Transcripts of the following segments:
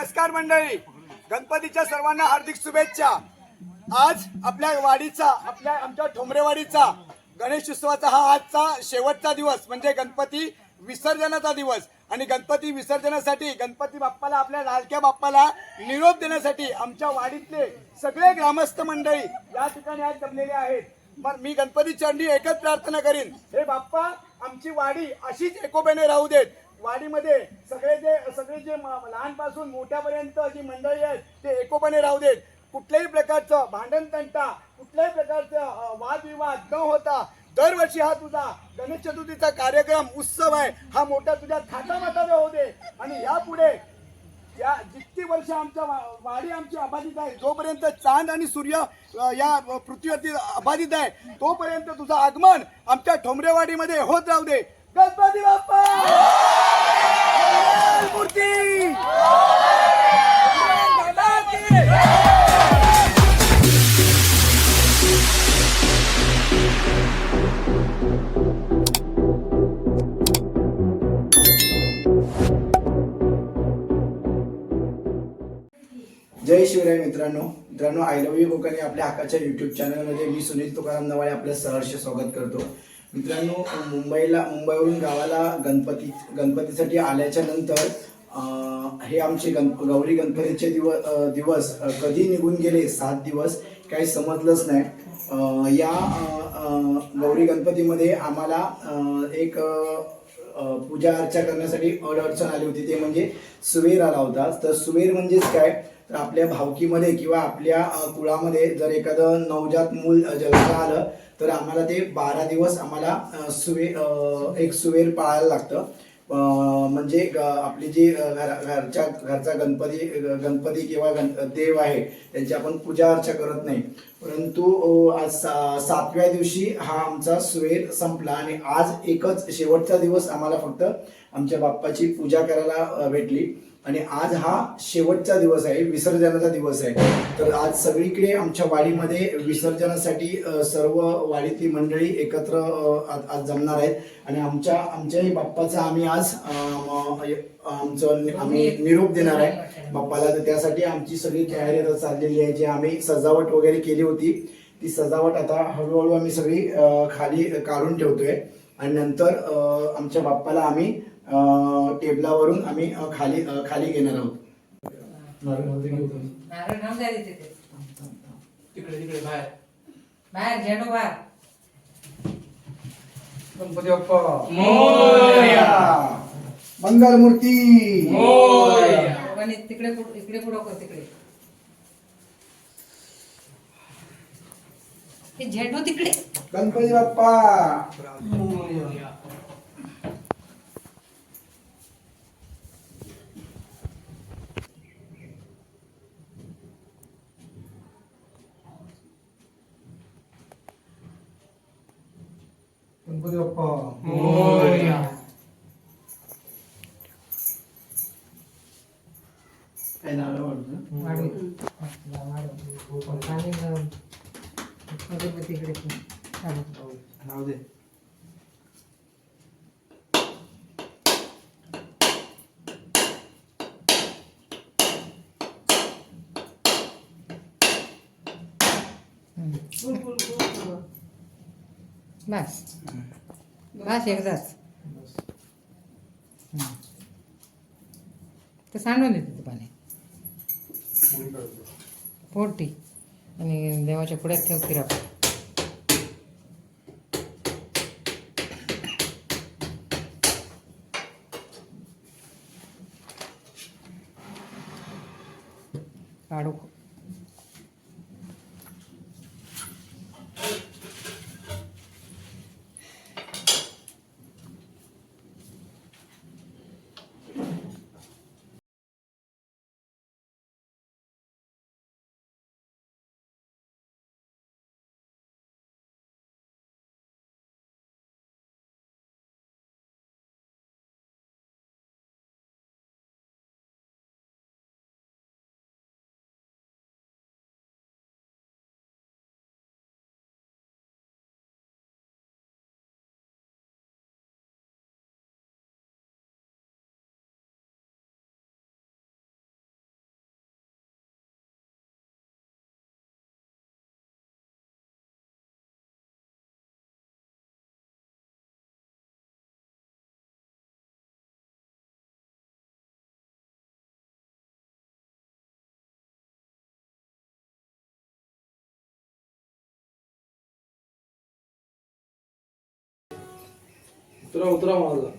नमस्कार मंडळी. गणपतीच्या सर्वांना हार्दिक शुभेच्छा. आज आपल्या वाडीचा आपल्या आमच्या ठोंबरेवाडीचा गणेश उत्सवाचा हा आजचा शेवटचा दिवस म्हणजे गणपती विसर्जनाचा दिवस. आणि गणपती विसर्जनासाठी गणपती बाप्पाला आपल्या लालक्या बाप्पाला निरोप देण्यासाठी आमच्या वाडीतले सगळे ग्रामस्थ मंडळी या ठिकाणी आज जमलेले आहेत. मग मी गणपती चंडी एकच प्रार्थना करीन. हे बाप्पा आमची वाडी अशीच एकोप्याने राहू देत. वाडीमध्ये सगळे जे सगळे जे लहानपासून मोठ्यापर्यंत जी मंडळी आहेत ते एकोपणे राहू देत. कुठल्याही प्रकारचं भांडण तंटा कुठल्याही प्रकारचं वादविवाद न होता दरवर्षी हा तुझा गणेश चतुर्थीचा कार्यक्रम उत्सव आहे. हा मोठा तुझ्या थाटामाटाने होऊ दे. आणि यापुढे या जितकी वर्ष आमच्या वा- वाडी आमची अबाधित आहे जोपर्यंत चांद आणि सूर्य या पृथ्वीवरती अबाधित आहे तोपर्यंत तुझं आगमन आमच्या ठोंबरेवाडीमध्ये होत राहू दे. गणपती बाप्पा! जय शिवराय मित्रांनो. मित्रांनो आय लव्ह यू कोकण आपल्या हक्काच्या युट्यूब चॅनलमध्ये मी सुनील तुकाराम नवाळे आपलं सहर्ष स्वागत करतो. मित्रांनो मुंबईला मुंबईवरून गावाला गणपती गणपतीसाठी आल्याच्यानंतर हे आमचे गण गौरी गणपतीचे दिवस दिवस कधी निघून गेले सात दिवस काही समजलंच नाही. या गौरी गणपतीमध्ये आम्हाला एक पूजा अर्चा करण्यासाठी अडचण आली होती. ते म्हणजे सुवेर आला होता. तर सुवेर म्हणजेच काय? तर आपल्या भावकीमध्ये किंवा आपल्या कुळामध्ये जर एखादं नवजात मूल जन्माला आलं तर आम्हाला ते बारा दिवस आम्हाला सुवे एक सुवेर पाळायला लागतं. म्हणजे ग- आपली जी घर- घरच्या घरचा गणपती गणपती किंवा गण देव आहे त्यांची आपण पूजा अर्चा करत नाही. परंतु आज सा- सातव्या दिवशी हा आमचा सुवेर संपला आणि आज एकच शेवटचा दिवस आम्हाला फक्त आमच्या बाप्पाची पूजा करायला भेटली. आणि आज हा शेवटचा दिवस आहे विसर्जनाचा दिवस आहे. तर आज सगळीकडे आमच्या वाडीमध्ये विसर्जनासाठी सर्व वाडीतली मंडळी एकत्र आज आज जमणार आहेत. आणि आमच्या आमच्याही बाप्पाचा आम्ही आज आमचं आम्ही निरोप देणार आहे बाप्पाला. तर त्यासाठी आमची सगळी तयारी चाललेली आहे. जी आम्ही सजावट वगैरे केली होती ती सजावट आता हळूहळू आम्ही सगळी खाली काढून ठेवतोय. आणि नंतर आमच्या बाप्पाला आम्ही टेबलावरून आम्ही खाली खाली घेणार आहोत. नारळ तिथे. तिकडे तिकडे बाहेर. बाहेर झेंडू बाहेर. गणपती बाप्पा. मंगलमूर्ती. आणि तिकडे इकडे पुढं कर तिकडे. हे झेंडू तिकडे. गणपती बाप्पा. गणपती बाप्पा काय नारळ वाढतं? वाढू वाढू पाणी घालून. अगरबत्ती इकडे ठेव. चालेल. राहू दे बस. बस. एकदाच. हं. ते सांडून देते ते पाणी. पोटी आणि देवाच्या पुढ्यात ठेव फिरा उतरा उतरा माझा.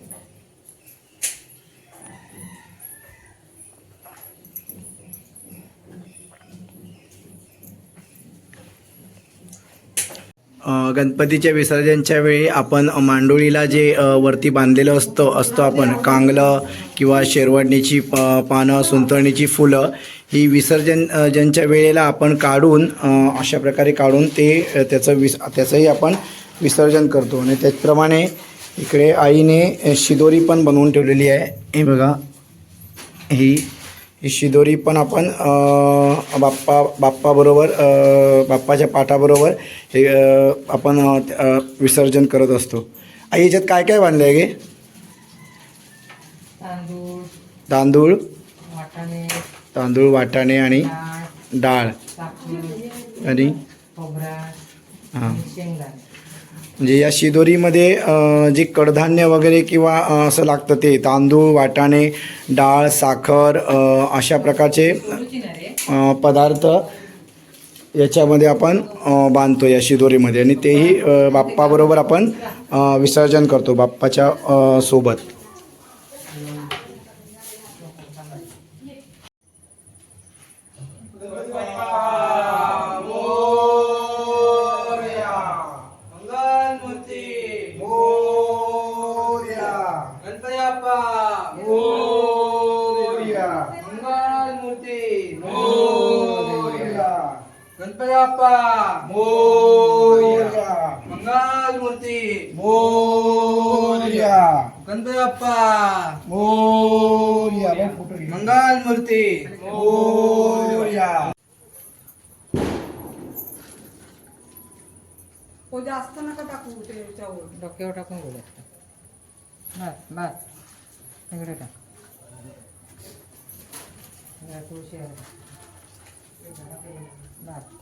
गणपतीच्या विसर्जनच्या वेळी आपण मांडोळीला जे वरती बांधलेलं असतं असतो आपण कांगलं किंवा शेरवडणीची प पानं सुंतळणीची फुलं ही विसर्जन ज्यांच्या वेळेला आपण काढून अशा प्रकारे काढून ते त्याचं विस त्याचंही आपण विसर्जन करतो. आणि त्याचप्रमाणे इकडे आईने शिदोरी पण बनवून ठेवलेली आहे. हे बघा. ही ही शिदोरी पण आपण बाप्पा बाप्पाबरोबर बाप्पाच्या पाठाबरोबर हे आपण विसर्जन करत असतो. आई याच्यात काय काय बांधलं आहे गे? तांदूळ. तांदूळ. वाटाणे. तांदूळ वाटाणे आणि डाळ. आणि? हां. म्हणजे या शिदोरीमध्ये जे कडधान्य वगैरे किंवा असं लागतं ते तांदूळ वाटाणे डाळ साखर अशा प्रकारचे पदार्थ याच्यामध्ये आपण बांधतो या शिदोरीमध्ये. आणि तेही बाप्पाबरोबर आपण विसर्जन करतो बाप्पाच्या सोबत. मंगलमूर्ती गणपती बाप्पा मंगलमूर्ती हो जास्त नका टाकू ते याच्यावर? डोक्यावर टाकून बोलत बस बस. तिकडे टाक. तुळशी आहे. बस.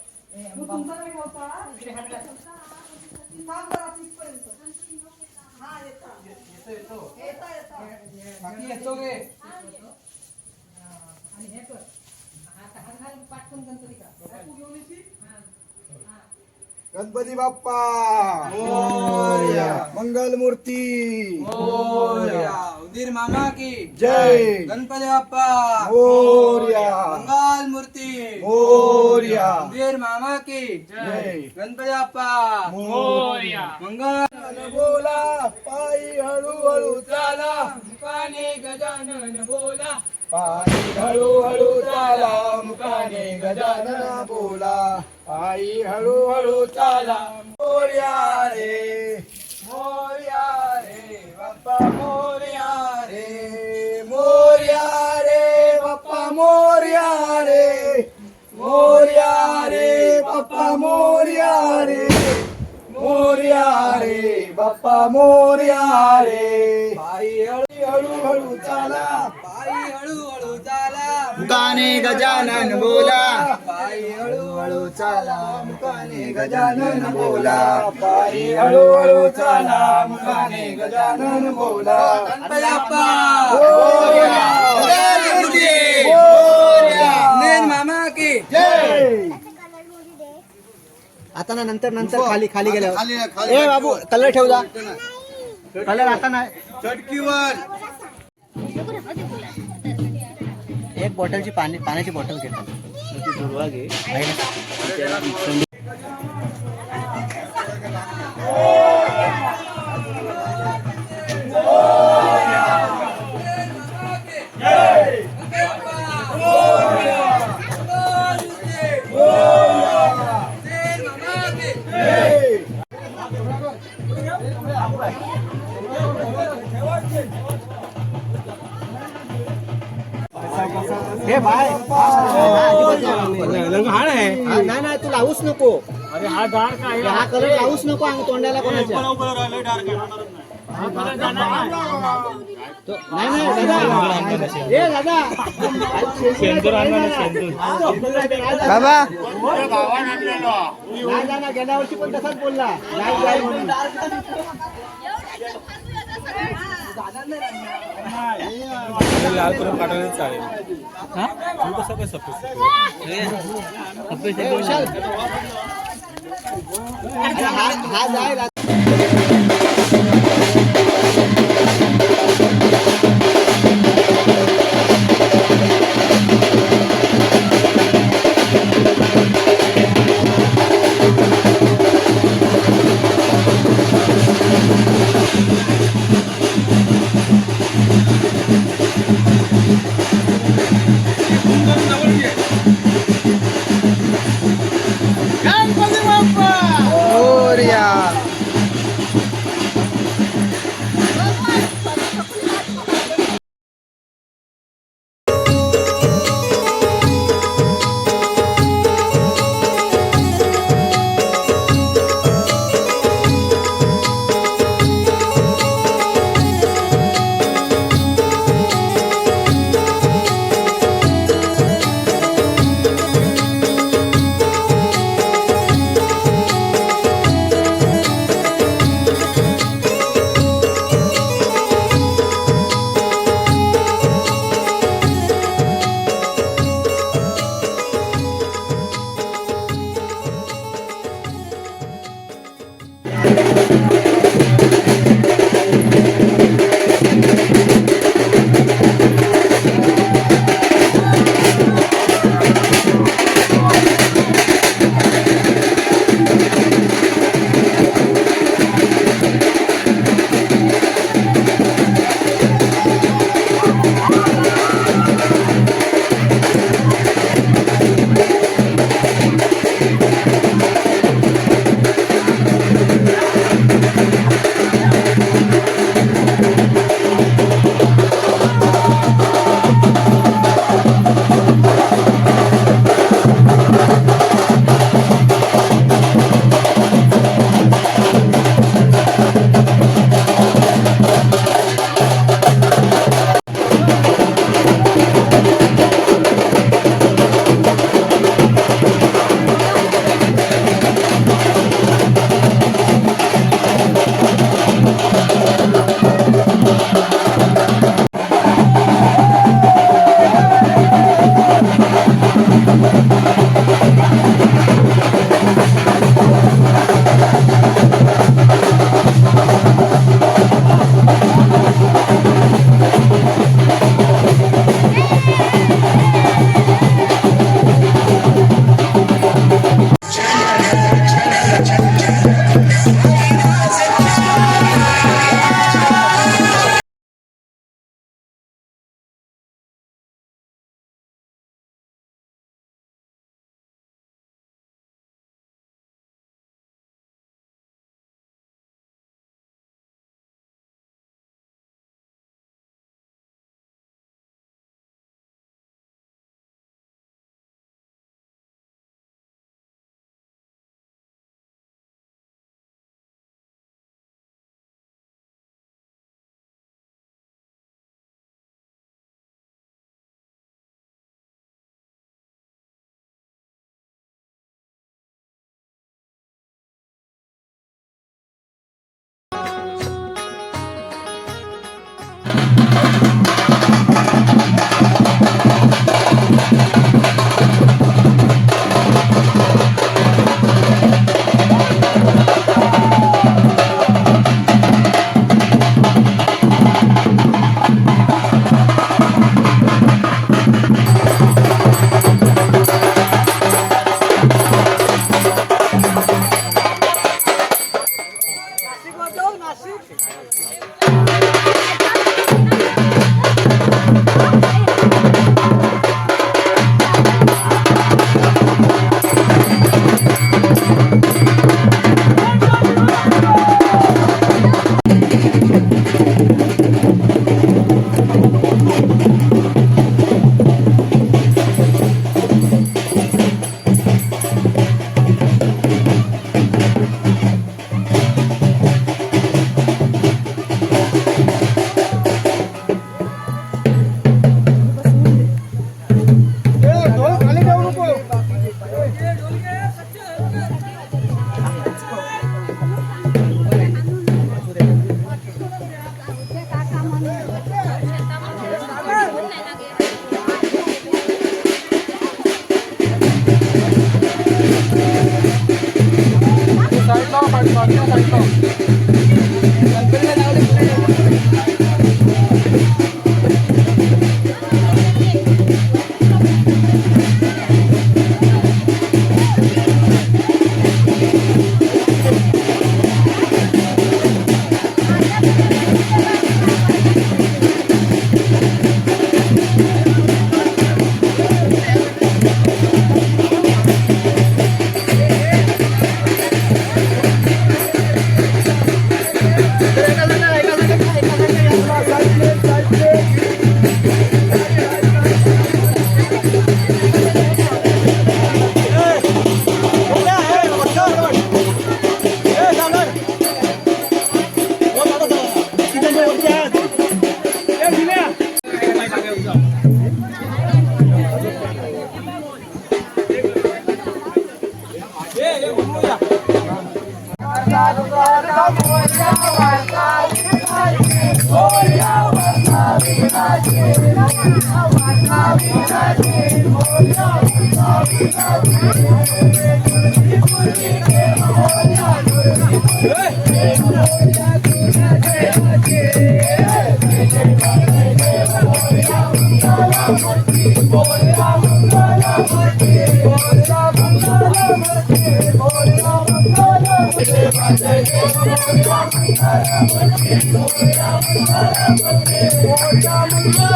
येता. येता बाकी येतो गे. आणि हे कर. हात हात घाल पाठवून गणपती का? तू घेऊन येशील? गणपती बाप्पा. मोरया. मंगलमूर्ती. मोरया. उदीर मामा की. जय. गणपती बाप्पा. मोरया. मंगलमूर्ती. मोरया. उदीर मामा की. जय. गणपती बाप्पा. मोरया. मंगल. बोला. पायी हळूहळू चाला. मुखाने गजानन बोला. पायी हळूहळू चाला मुखाने गजानन बोला. पायी हळूहळू चाला मोर्या रे मोर्या रे बाप्पा मोर्या रे मोर्या रे बाप्पा मोर्या रे मोर्या रे बाप्पा मोर्या रे मोर्या रे बाप्पा मोर्या रे. पायी हळू हळूहळू चाला मुकाने गजानन बोला. पायी हळूहळू चाला मुकाने गजानन बोला. पायी हळूहळू चाला मुकाने गजानन बोला. गणपती बाप्पा मोरया. मोरया. उदीर मामा की. जय आता ना नंतर नंतर खाली खाली गेल्यावर. ए बाबू कलर ठेव जा. कलर आता नाही चटकीवर. एक बॉटलची पाणी पाण्याची बॉटल घेतात. दुर्वा तोंडाला कोणाच्या तो- नाही नाही दादा. ए दादा. बाबा. नाही जाणार गेल्या वर्षी पण तसाच बोलला. नाही जाईल म्हणून ए, विशाल. hai giấy là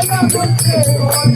I'm I'm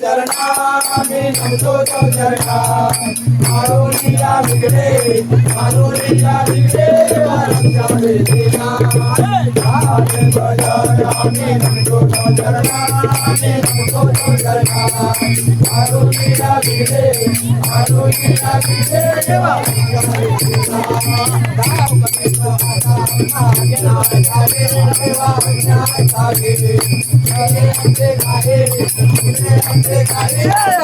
चरणा आम्ही नव्हतो तो चरका मारुलीला बिगडे मारुलीला बिगडे आमच्या वेदना आज बदल आम्ही नव्हतो तो चरका आम्ही नव्हतो तो चरका मारुलीला बिगडे मारुलीला बिगडे आमच्या वेदना दाम करेसा आगे ना आगे देवा आगे आगे आगे आगे आगे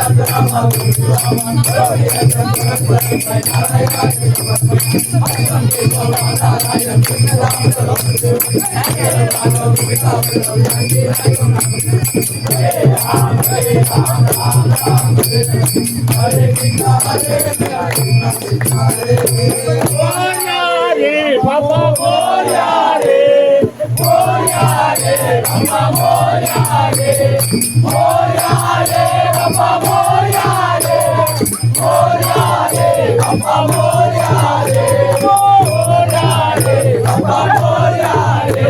Hare Baba Hare மோயாரே அம்மா மோயாரே மோயாரே அம்மா மோயாரே மோயாரே அம்மா மோயாரே மோயாரே அம்மா மோயாரே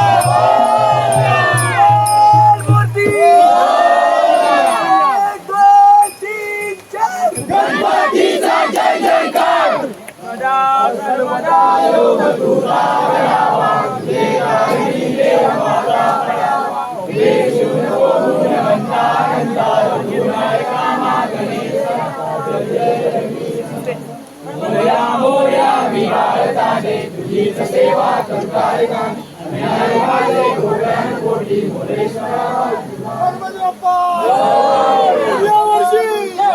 अरे हा हा जाईल गणपती बाप्पा यावर्षी मोरया!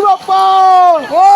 गणपती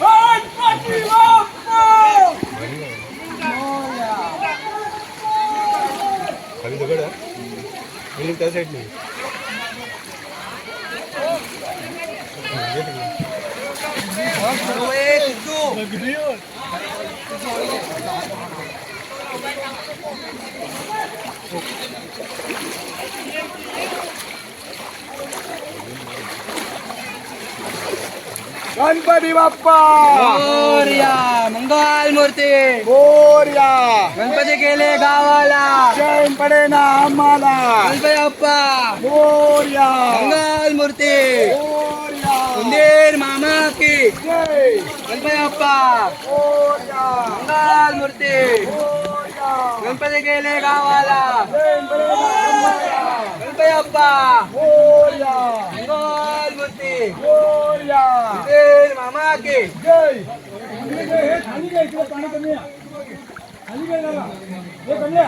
गणपती बाप्पा गणपती बाप्पा! मोरया मंगल मूर्ती. मोरया! गणपती गेले गावाला. जय पडेना आम्हाला. गणपती बाप्पा. मोरया! मंगल मूर्ती. मोरया! मामा की. जय! गणपती बाप्पा. मोरया! मंगल मूर्ती. गणपती गेले गावाला. आम्हाला. गणपती बाप्पा मोरया मंगल मूर्ती मोरया उंदीर मामा की जय हे खाली घे इकडे पाणी कमी आहे खाली घे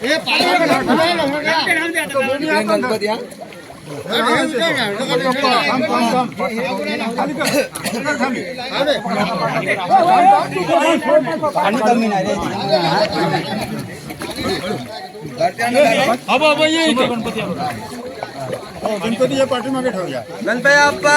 घे तिकडे. गणपती हा गणपतीच्या पाठीमागे ठेवूया गणपती बाप्पा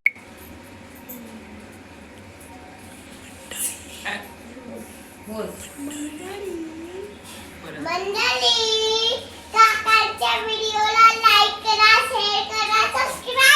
बोल. मंडळी काकाच्या व्हिडिओला लाईक करा शेअर करा सबस्क्राईब